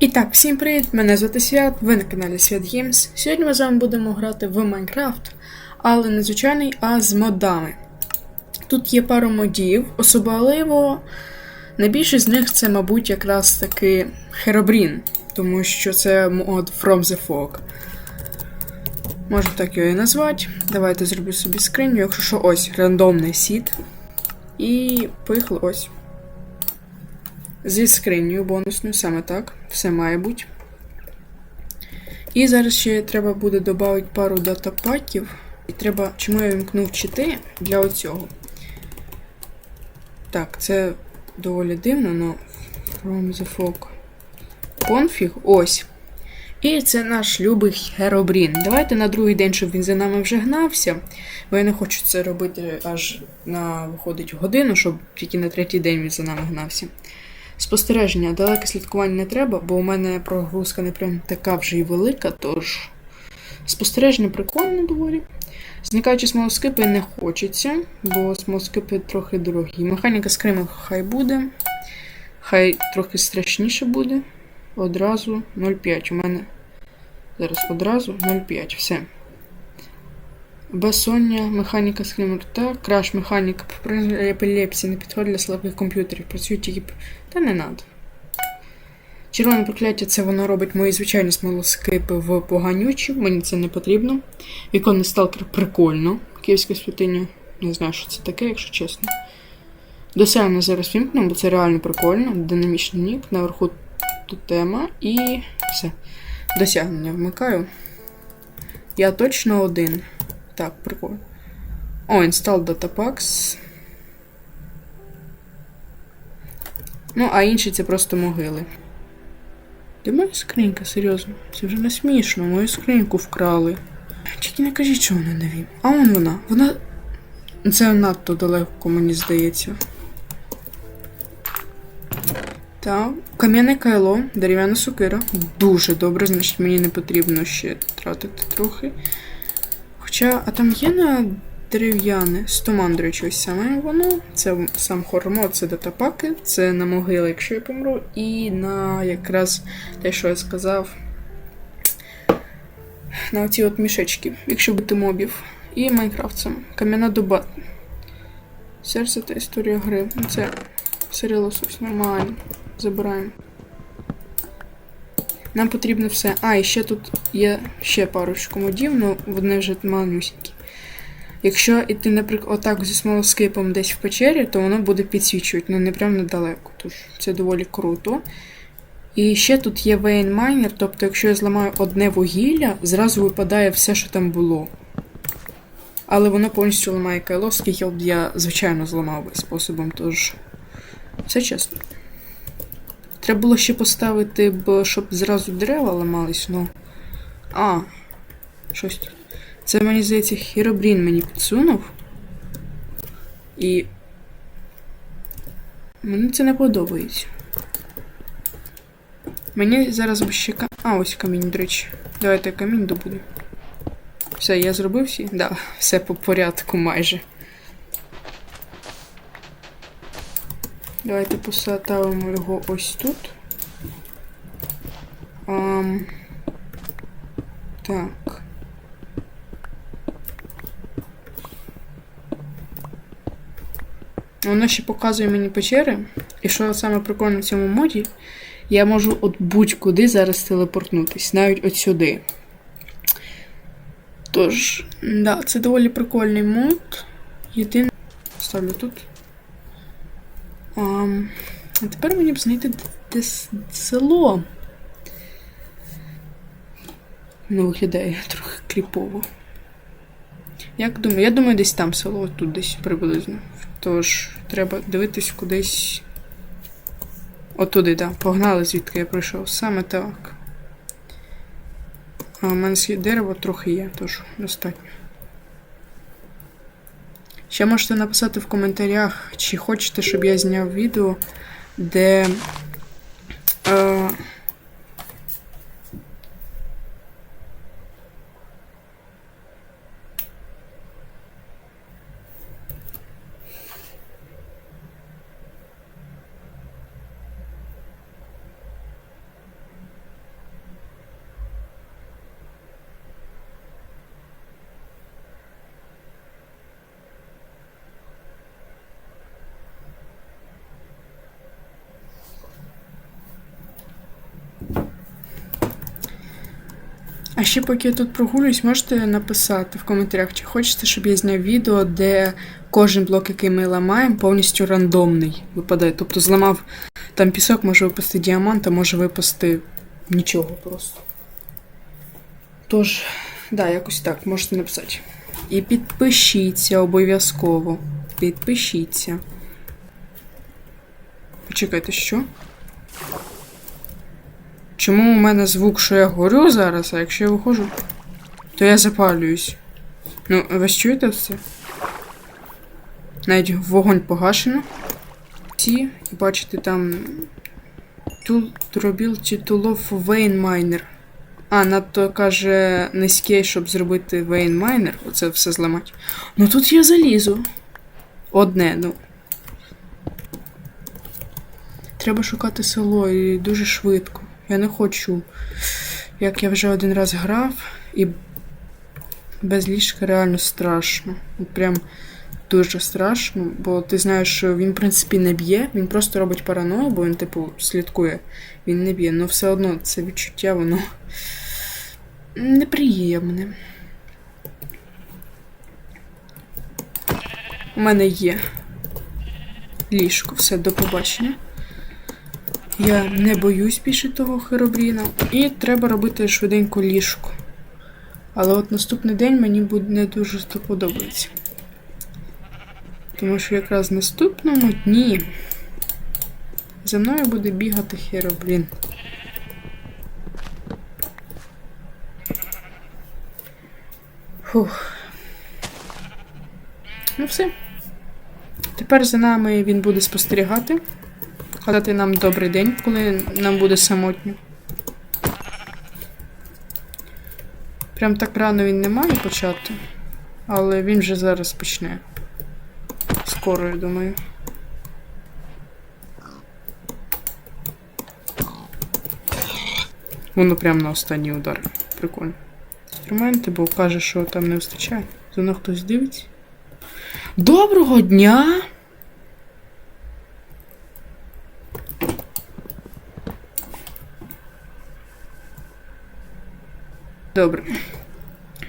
І так, всім привіт! Мене звати Свят, ви на каналі Свят Геймс. Сьогодні ми з вами будемо грати в Майнкрафт, але не звичайний, а з модами. Тут є пару модів, особливо найбільший з них це, мабуть, якраз таки Херобрін, тому що це мод From the Fog. Можу так його і назвати. Давайте зроблю собі скриню, якщо що, ось рандомний сід. І поїхали ось. Зі скринею бонусною, саме так. Все має бути. І зараз ще треба буде додати пару датапаків. І треба, чому я вімкнув чити для оцього. Так, це доволі дивно, але from the fog. Config, ось. І це наш любий Херобрін. Давайте на другий день, щоб він за нами вже гнався. Бо я не хочу це робити аж на виходить годину, щоб тільки на третій день він за нами гнався. Спостереження, далеке слідкування не треба, бо у мене прогрузка не прям така вже й велика, тож спостереження прикольно доволі. Зникаючи смолоскипи не хочеться, бо смолоскипи трохи дорогі. Механіка скриму хай буде. Хай трохи страшніше буде. Одразу 0,5. У мене зараз одразу 0,5. Все. Безсоння, механіка скриму та краш механіка при епілепсії не підходить для слабких комп'ютерів. Працюють тільки. Та не надо. Червоне прокляття це воно робить мої звичайні смолоскипи в поганючі. Мені це не потрібно. Віконний сталкер прикольно. Київська святиня. Не знаю, що це таке, якщо чесно. Досягнення зараз вімкнемо, бо це реально прикольно. Динамічний нік. Наверху тут тема і все. Досягнення вмикаю. Я точно один. Так, прикольно. О, install datapacks. Ну, а інші це просто могили. Де моя скринька, серйозно? Це вже не смішно, мою скриньку вкрали. Тільки не кажіть, що вона нові. А вон вона. Вона. Це надто далеко, мені здається. Так, кам'яне кайло, дерев'яна сукира. Дуже добре, значить мені не потрібно ще тратити трохи. Хоча, а там є на дерев'яне з до речі, ось саме воно. Це сам хормод, це датапаки, це на могили, якщо я помру, і на якраз те, що я сказав. На оці от мішечки, якщо бути мобів. І Майнкрафт сам. Кам'яна дуба. Серце та історія гри. Це сирилосось, нормально. Забираємо. Нам потрібно все. А, і ще тут є ще парочку модів, але вони вже малюсінькі. Якщо йти, наприклад, отак зі смолоскипом десь в печері, то воно буде підсвічувати, але не прям недалеко. Тож це доволі круто. І ще тут є Miner, тобто, якщо я зламаю одне вугілля, зразу випадає все, що там було. Але воно повністю ламає кайло, скільки я, звичайно, зламав би способом, тож. Все чесно. Треба було ще поставити, б, щоб зразу дерева ламались, ну. А, щось. Це, мені здається, Хіробрін мені підсунув. І. Мені це не подобається. Мені зараз би ще ка... А, ось камінь, до речі. Давайте камінь добуду. Все, я зробив всі? Да, все по порядку майже. Давайте поставимо його ось тут. Ам... Так. Воно ще показує мені печери. І що саме прикольно в цьому моді, я можу от будь-куди зараз телепортнутись, навіть от сюди. Тож, да, це доволі прикольний мод. Єдине. Ставлю тут. А тепер мені б знайти де с- село. Ну, виглядає трохи кріпово. Як думаю, я думаю, десь там село, тут десь приблизно. Тож, треба дивитись кудись. Отуди, так. Да. Погнали, звідки я прийшов. Саме так. А у мене дерево трохи є, тож достатньо. Ще можете написати в коментарях, чи хочете, щоб я зняв відео, де. Е, А ще поки я тут прогулююсь, можете написати в коментарях, чи хочете, щоб я зняв відео, де кожен блок, який ми ламаємо, повністю рандомний випадає. Тобто зламав там пісок, може випасти діамант, а може випасти нічого просто. Тож, да, якось так, можете написати. І підпишіться обов'язково. Підпишіться. Почекайте, що? Чому у мене звук, що я горю зараз, а якщо я виходжу, то я запалююсь. Ну, ви чуєте все? Навіть вогонь погашено. Ці, бачите, там Durability Tool of Vein А, надто каже низький, щоб зробити Miner. Оце все зламати. Ну тут я залізу. Одне, ну. Треба шукати село і дуже швидко. Я не хочу. Як я вже один раз грав, і без ліжка реально страшно. Прям дуже страшно, бо ти знаєш, що він, в принципі, не б'є, він просто робить параною, бо він, типу, слідкує. Він не б'є. але все одно це відчуття, воно неприємне. У мене є ліжко, все, до побачення. Я не боюсь більше того херобріна. І треба робити швиденько ліжко. Але от наступний день мені буде не дуже подобається. Тому що якраз в наступному дні за мною буде бігати херобрін. Фух. Ну все. Тепер за нами він буде спостерігати. Казати нам добрий день, коли нам буде самотньо. Прям так рано він не має почати, але він вже зараз почне. Скоро, я думаю. Воно прям на останній удар. Прикольно. Інструменти, бо каже, що там не вистачає. За мною хтось дивиться. Доброго дня! Добре.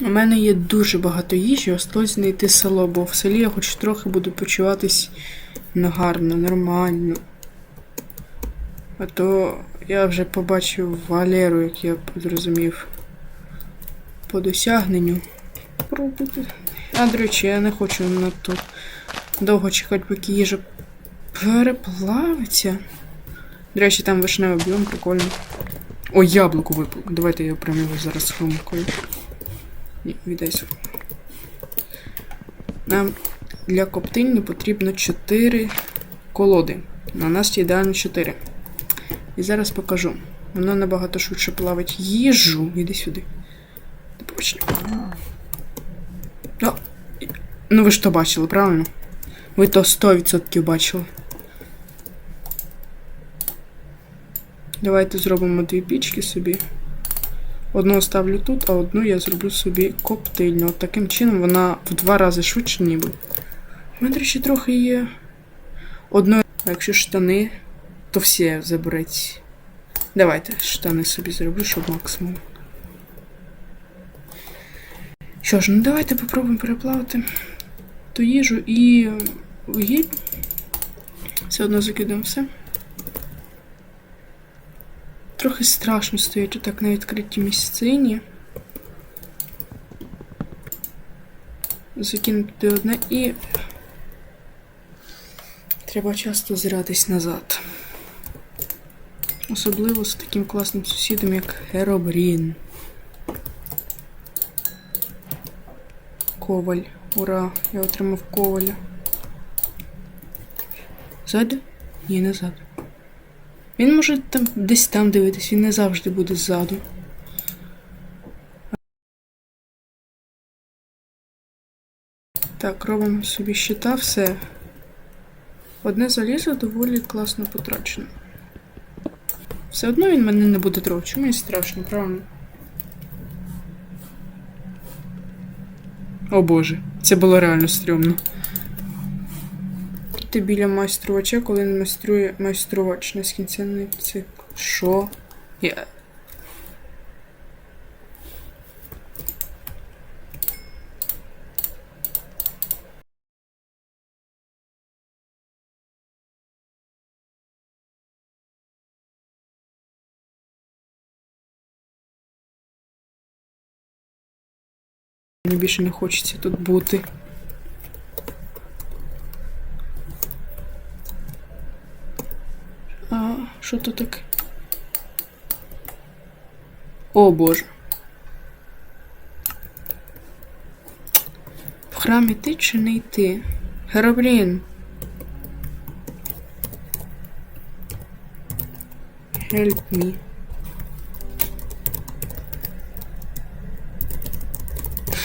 У мене є дуже багато їжі, осталось знайти село, бо в селі я хоч трохи буду почуватись ну, гарно, нормально. А то я вже побачив Валеру, як я зрозумів, по досягненню. Пробуйте. А, до речі, я не хочу надто довго чекати, поки їжа переплавиться. До речі, там вишневий біом, прикольно. Ой, яблуко випало. Давайте я прямо його зараз хрумкою. Ні, віддай сюди. Нам для коптильні потрібно 4 колоди. На нас ідеально 4. І зараз покажу. Воно набагато швидше плавить їжу. Іди сюди. О, ну ви ж то бачили, правильно? Ви то 100% бачили. Давайте зробимо дві пічки собі. Одну ставлю тут, а одну я зроблю собі коптильню. От таким чином вона в два рази швидше ніби. У мене, речі, трохи є. Одно, якщо штани, то всі заберуть. Давайте штани собі зроблю, щоб максимум. Що ж, ну давайте попробуємо переплавити ту їжу і вугіль. Все одно закидаємо все. Трохи страшно стояти так на відкритій місцині. Закинути одне і. Треба часто зиратись назад. Особливо з таким класним сусідом, як Херобрін. Коваль. Ура! Я отримав коваля. Ззаду? Ні, назад. Він може там десь там дивитись, він не завжди буде ззаду. Так, робимо собі щита, все. Одне залізо доволі класно потрачено. Все одно він мене не буде трогати. Чому мені страшно, правильно? О боже, це було реально стрьомно. Бачите біля майструвача, коли він майструє майструвач нескінченний цикл. Що? Я... Мені більше не хочеться тут бути. Що тут таке? О боже. В храм іти чи не йти? Героблін. Help me.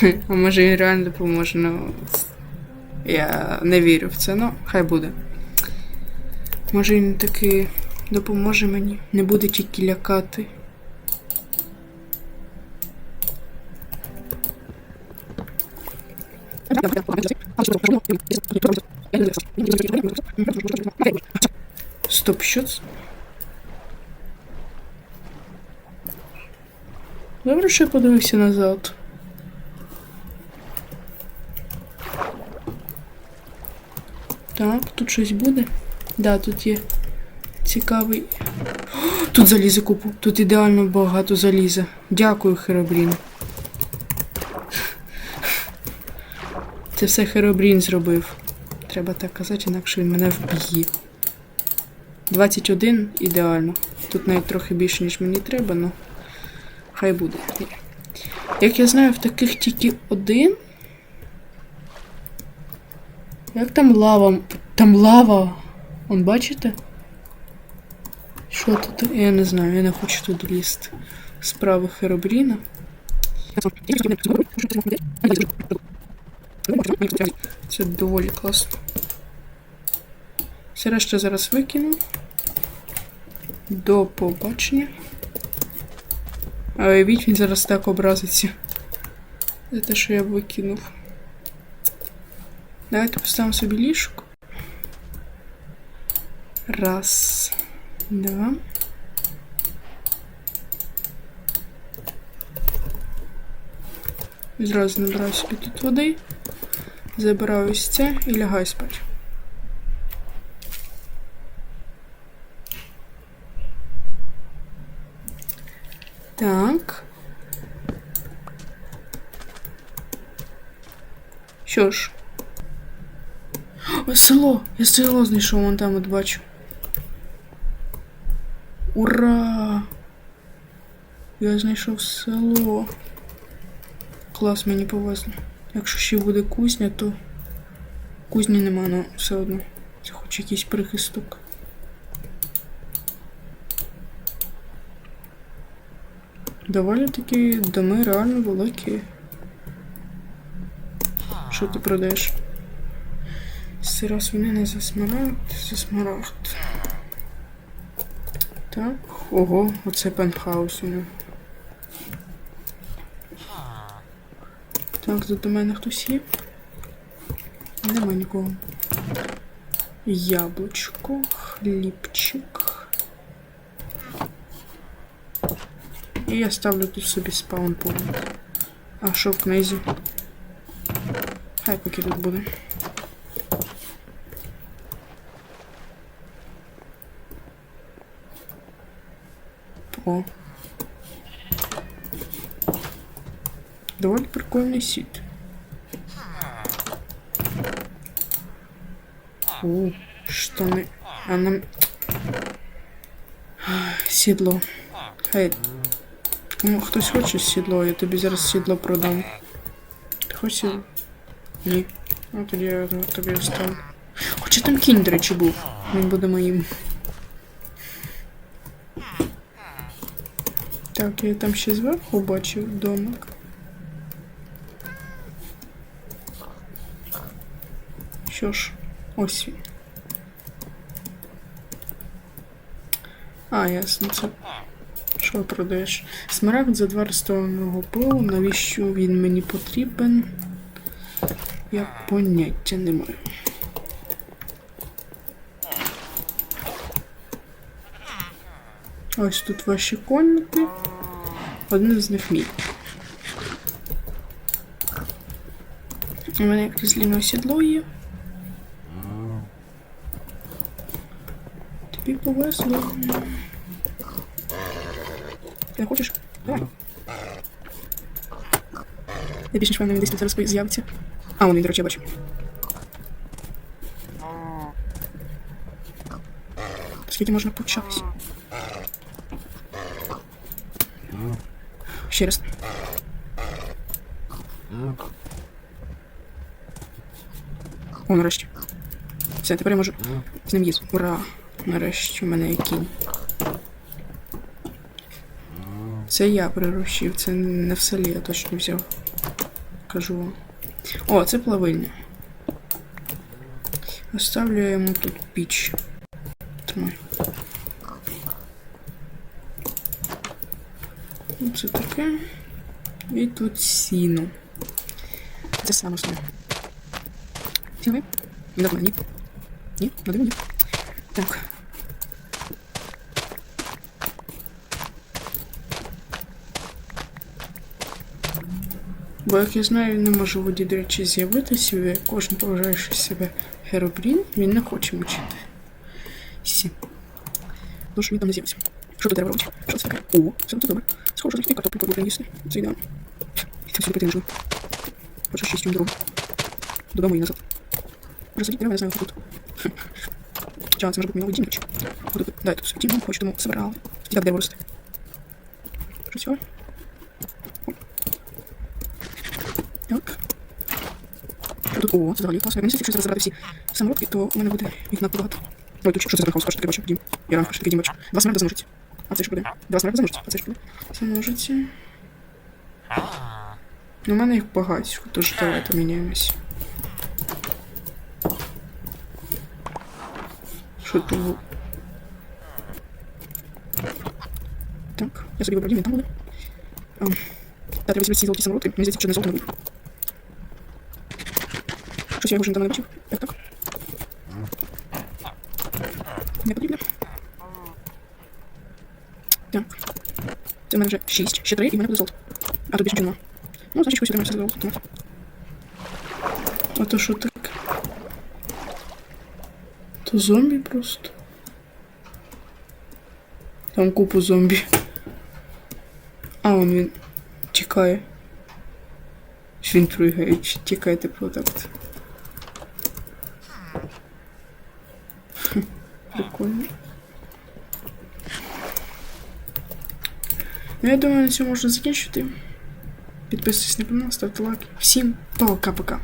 А може він реально допоможе, ну. Я не вірю в це, ну, хай буде. Може він таки допоможе мені, не буде тільки лякати. Стоп, що це? Добре, що я подивився назад. Так, тут щось буде. Да, тут є цікавий. Тут залізе купу. Тут ідеально багато заліза. Дякую, Херобрін. Це все Херобрін зробив. Треба так казати, інакше він мене вб'є. 21 ідеально. Тут навіть трохи більше, ніж мені треба, ну хай буде. Як я знаю, в таких тільки один. Як там лава? Там лава. Он бачите? Що тут? Я не знаю, я не хочу туди лізти. Справи Херобріна. Це доволі класно. Все решта зараз викину. До побачення. А уявіть, він зараз так образиться. За те, що я викинув. Давайте поставимо собі ліжко. Раз. Два. Зразу набираю собі тут води. Забираю ось це і лягаю спати. Так. Що ж. О, село! Я село знайшов, вон там от бачу. Ура! Я знайшов село. Клас, мені повезло. Якщо ще буде кузня, то кузні нема, але все одно. Це хоч якийсь прихисток. Доволі такі доми реально великі. Що ти продаєш? Сира свинина за смарагд, за. Так, ого, оце пентхаус у нього. Так, тут до мене хтось є. Нема нікого. Яблучко, хлібчик. І я ставлю тут собі спаунпоінт. А що в книзі? Хай поки тут буде. О. Доволі прикольний сіт. О, штани. А нам... Сідло. Хай. Кому хтось хоче сідло, я тобі зараз сідло продам. Ти хочеш сідло? Ні. Ну тоді я тобі оставлю. Хоча там кінь, до речі, був. Він буде моїм. Так, я там ще зверху бачив домик. Що ж, ось він. А, ясно, це. Що продаєш? Смарагд за два рестованого пилу. Навіщо він мені потрібен? Я поняття не маю. Ось тут ваші конники. Один з них мій. У мене якесь ліно сідло є. Тобі повезло. Ти хочеш? Давай. Я більш ніж він десь зараз з'явиться. А, він, до речі, я бачу. Скільки можна початися? Ще. О, нарешті. Все, тепер я можу з ним їсти. Ура! Нарешті в мене є кінь. Це я приручив, це не в селі я точно взяв. Кажу. О, це плавильня. Оставлю йому тут піч. Тримай. Це таке. І тут сіно. Це саме основне. Сіли? Не на ні. Ні, на ні. Так. Бо як я знаю, не може в воді, до речі, з'явитися, кожен поважаючи себе Херобрін, він не хоче мучити. Сі. Ну, що він там не з'явиться. Що тут треба робити? Що це таке? О, це тут добре. Схоже, що такі картоплю подобре їсти. Це ідеально. І це все. Хочу щастю дорогу. Додому і назад. Вже сидіть дерева, не знаю, що тут. Ча, це може бути мій новий. Буду тут, дай тут дім, хочу тому збирали. І так дерево росте. Що цього? Так. Що тут? О, це взагалі класно. Якщо зараз забрати всі самородки, то у мене буде їх надто багато. Ой, тут що це за хаос, таке бачу, дім. Я ранку такий дім бачу. Два смерти замножить. А це ж буде? Два смерти замножить, а це ж буде? Замножиться. Ну, у мене їх багатько, тож давайте міняємось. Що тут? Так, я собі вибрав він там буде. А, та, треба візьмати ці золоті самороти. Мені здається, що не золото не буде. Щось я його вже недавно не бачив. Як так? Не потрібно. Так. Це в мене вже 6. Ще 3 і в мене буде золото. А тут більше нічого нема. Ну, значить, ось отримається золото. Томат. А то що так? То зомбі просто. Там купу зомбі. А, он він тікає. Він пригає, тікає типу так. Прикольно. Ну, я думаю, на цьому можна закінчити. Підписуйтесь на канал, ставте лайк. Всім пока-пока.